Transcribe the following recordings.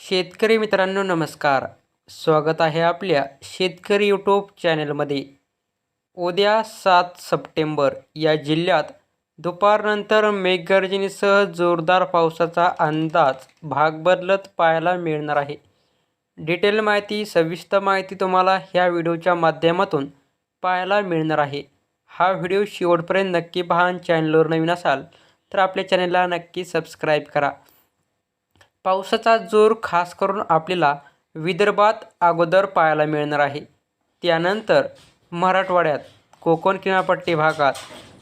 शेतकरी मित्रांनो नमस्कार. स्वागत आहे आपल्या शेतकरी यूट्यूब चॅनलमध्ये. उद्या सात सप्टेंबर या जिल्ह्यात दुपारनंतर मेघगर्जनेसह जोरदार पावसाचा अंदाज भाग बदलत पाहायला मिळणार आहे. डिटेल माहिती सविस्तर माहिती तुम्हाला ह्या व्हिडिओच्या माध्यमातून पाहायला मिळणार आहे. हा व्हिडिओ शेवटपर्यंत नक्की पहा चॅनलवर नवीन असाल तर आपल्या चॅनलला नक्की सबस्क्राईब करा. पावसाचा जोर खास करून आपल्याला विदर्भात अगोदर पाहायला मिळणार आहे. त्यानंतर मराठवाड्यात कोकण किनारपट्टी भागात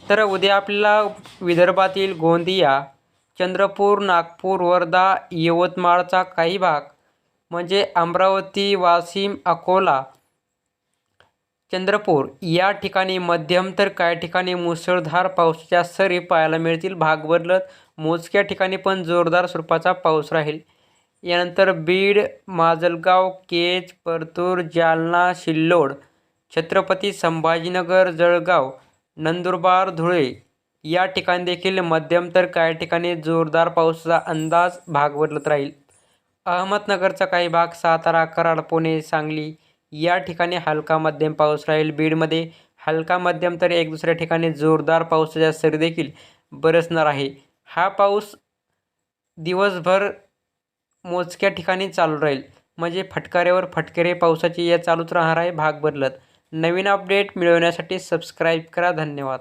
तर उद्या आपल्याला विदर्भातील गोंदिया चंद्रपूर नागपूर वर्धा यवतमाळचा काही भाग म्हणजे अमरावती वाशिम अकोला चंद्रपूर. या ठिकाणी मध्यम तर काही ठिकाणी मुसळधार पावसाच्या सरी पाहायला मिळतील. भाग बदलत मोजक्या ठिकाणी पण जोरदार स्वरूपाचा पाऊस राहील. यानंतर बीड माजलगाव केज परतूर जालना सिल्लोड छत्रपती संभाजीनगर जळगाव नंदुरबार धुळे या ठिकाणी देखील मध्यम तर काही ठिकाणी जोरदार पावसाचा अंदाज भाग बदलत राहील. अहमदनगरचा काही भाग सातारा कराड पुणे सांगली या ठिकाणी हलका मध्यम पाऊस राहील. बीडमध्ये हलका मध्यम तर एक दुसऱ्या ठिकाणी जोरदार पावसाच्या सरी देखील बरसणार आहे. हा पाऊस दिवसभर मोजक्या ठिकाणी चालू राहील. म्हणजे फटकाऱ्यावर फटकेरे पावसाची या चालूच राहणार आहे. भाग बदलत. नवीन अपडेट मिळवण्यासाठी सबस्क्राईब करा. धन्यवाद.